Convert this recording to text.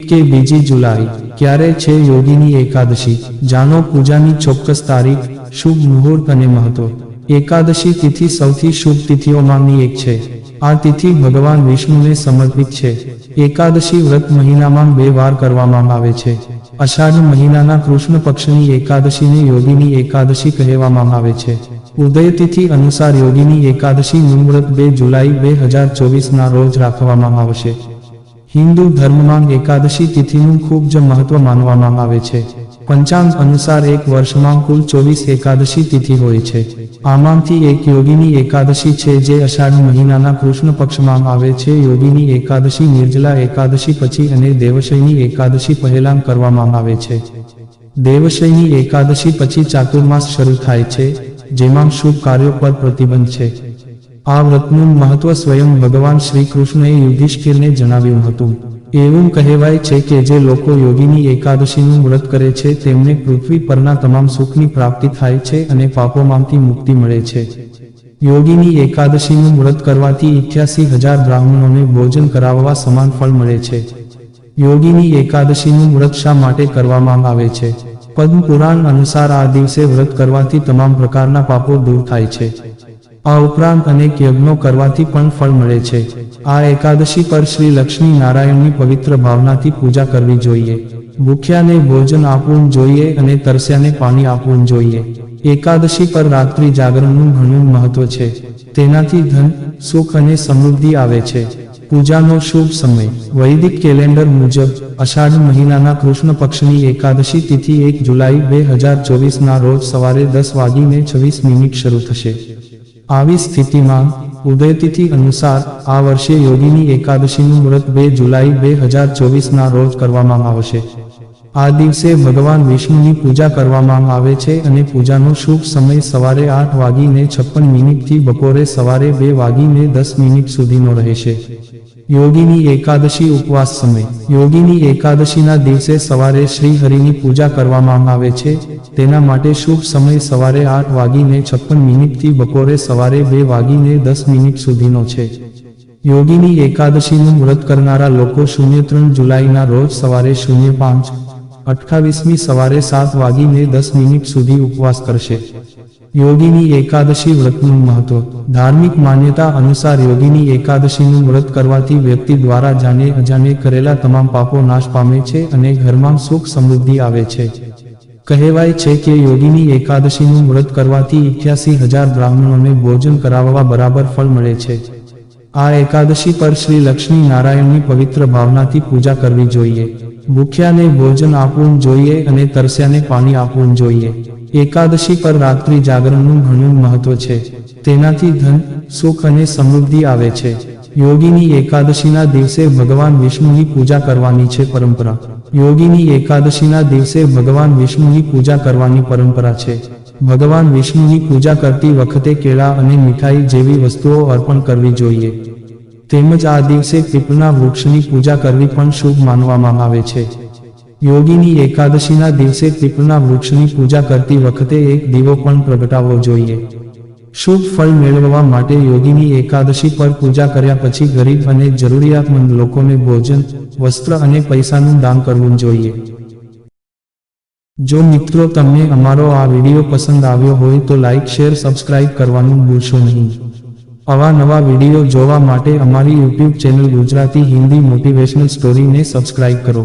કે બીજી જુલાઈ, ક્યારે છે યોગીની એકાદશી? જાણો, પૂજાની ચોક્કસ તારીખ, શુભ મુહૂર્ત અને મહત્વ. એકાદશી તિથિ સૌથી શુભ તિથિઓમાંની એક છે. આ તિથિ ભગવાન વિષ્ણુને સમર્પિત છે. એકાદશી વ્રત મહિનામાં બે વાર કરવામાં આવે છે. અષાઢ મહિનાના કૃષ્ણ પક્ષની એકાદશીને યોગીની એકાદશી કહેવામાં આવે છે. ઉદય તિથિ અનુસાર યોગીની એકાદશી વ્રત બે જુલાઈ, બે હજાર ચોવીસના રોજ રાખવામાં આવશે. હિન્દુ ધર્મમાં એકાદશી તિથિનું ખૂબ જ મહત્વ માનવામાં આવે છે. પંચાંગ અનુસાર એક વર્ષમાં કુલ ચોવીસ એકાદશી તિથિ હોય છે. આમાંથી એક યોગીની એકાદશી છે જે અષાઢ મહિનાના કૃષ્ણ પક્ષમાં આવે છે. યોગીની એકાદશી નિર્જલા એકાદશી પછી અને દેવશયની એકાદશી પહેલાં કરવામાં આવે છે. દેવશયની એકાદશી પછી ચાતુર્માસ શરૂ થાય છે, જેમાં શુભ કાર્યો પર પ્રતિબંધ છે. આ વ્રતનું મહત્વ સ્વયં ભગવાન શ્રી કૃષ્ણએ યુધિષ્ઠિરને જણાવ્યું હતું. એવું કહેવાય છે કે જે લોકો યોગીની એકાદશીનું વ્રત કરે છે, તેમને પૃથ્વી પરના તમામ સુખની પ્રાપ્તિ થાય છે અને પાપોમાંથી મુક્તિ મળે છે. યોગીની એકાદશીનું વ્રત કરવાથી ઇઠ્યાસી હજાર બ્રાહ્મણોને ભોજન કરાવવા સમાન ફળ મળે છે. યોગીની એકાદશીનું વ્રત શા માટે કરવામાં આવે છે? પદ્મ પુરાણ અનુસાર આ દિવસે વ્રત કરવાથી તમામ પ્રકારના પાપો દૂર થાય છે. આ ઉપરાંત અનેક યજ્ઞો કરવાથી પણ ફળ મળે છે. આ એકાદશી પર શ્રી લક્ષ્મી નારાયણની પવિત્ર ભાવનાથી પૂજા કરવી જોઈએ. ભૂખ્યાને ભોજન આપવું જોઈએ અને તરસ્યાને પાણી આપવું જોઈએ. એકાદશી પર રાત્રિ જાગરણનું ઘણું મહત્વ છે. તેનાથી ધન, સુખ અને સમૃદ્ધિ આવે છે. પૂજાનો શુભ સમય. વૈદિક કેલેન્ડર મુજબ, અષાઢ મહિનાના કૃષ્ણ પક્ષની એકાદશી તિથિ એક જુલાઈ બે હજાર ચોવીસના રોજ સવારે દસ વાગીને છવ્વીસ મિનિટ શરૂ થશે. આવી સ્થિતિમાં ઉદયતિથિ અનુસાર આ વર્ષે યોગીની એકાદશીનું મુહૂર્ત બે જુલાઈ બે હજાર ચોવીસના રોજ કરવામાં આવશે. આ દિવસે ભગવાન વિષ્ણુની પૂજા કરવામાં આવે છે અને પૂજાનો શુભ સમય સવારે આઠ વાગીને છપ્પન મિનિટથી બપોરે સવારે બે વાગીને દસ મિનિટ સુધીનો રહેશે. યોગીની એકાદશી ઉપવાસ સમય. યોગીની એકાદશીના દિવસે સવારે શ્રી હરિની પૂજા કરવામાં આવે છે. તેના માટે શુભ સમય સવારે આઠ વાગીને છપ્પન મિનિટથી બપોરે સવારે બે વાગીને દસ મિનિટ સુધીનો છે. યોગીની એકાદશીનું વ્રત કરનારા લોકો શૂન્ય ત્રણ જુલાઈના રોજ સવારે શૂન્ય પાંચ અઠ્ઠાવીસમી સવારે સાત વાગીને દસ મિનિટ સુધી ઉપવાસ કરશે. યોગીની એકાદશી વ્રતનું મહત્વ. ધાર્મિક માન્યતા અનુસાર યોગીની એકાદશીનું વ્રત કરવાથી વ્યક્તિ દ્વારા જાણે અજાણે કરેલા તમામ પાપો નાશ પામે છે અને ઘરમાં સુખ સમૃદ્ધિ આવે છે. કહેવાય છે કે યોગીની એકાદશીનું વ્રત કરવાથી ઇઠ્યાસી હજાર બ્રાહ્મણોને ભોજન કરાવવા બરાબર ફળ મળે છે. આ એકાદશી પર શ્રી લક્ષ્મી નારાયણની પવિત્ર ભાવનાથી પૂજા કરવી જોઈએ. ભૂખ્યાને ભોજન આપવું જોઈએ અને તરસ્યાને પાણી આપવું જોઈએ. એકાદશી પર રાત્રિ જાગરણનું ઘણું મહત્વ છે. તેનાથી ધન, સુખ અને સમૃદ્ધિ આવે છે. યોગીની એકાદશીના દિવસે ભગવાન વિષ્ણુની પૂજા કરવાની છે પરંપરા. યોગીની એકાદશીના દિવસે ભગવાન વિષ્ણુની પૂજા કરવાની પરંપરા છે. ભગવાન વિષ્ણુની પૂજા કરતી વખતે કેળા અને મીઠાઈ જેવી વસ્તુઓ અર્પણ કરવી જોઈએ. તેમજ આ દિવસે પીપળના વૃક્ષની પૂજા કરવી પણ શુભ માનવામાં આવે છે. યોગીની એકાદશીના દિવસે પીપળના વૃક્ષની પૂજા કરતી વખતે એક દીવો પણ પ્રગટાવવો જોઈએ. શુભ ફળ મેળવવા માટે યોગીની એકાદશી પર પૂજા કર્યા પછી ગરીબ અને જરૂરિયાતમંદ લોકોને ભોજન, વસ્ત્ર અને પૈસાનું દાન કરવું જોઈએ. જો મિત્રો તમને અમારો આ વીડિયો પસંદ આવ્યો હોય તો લાઇક શેર, સબસ્ક્રાઇબ કરવાનું ભૂલશો નહીં. આવા નવા વીડિયો જોવા માટે અમારી YouTube channel Gujarati Hindi motivational સ્ટોરીને subscribe કરો.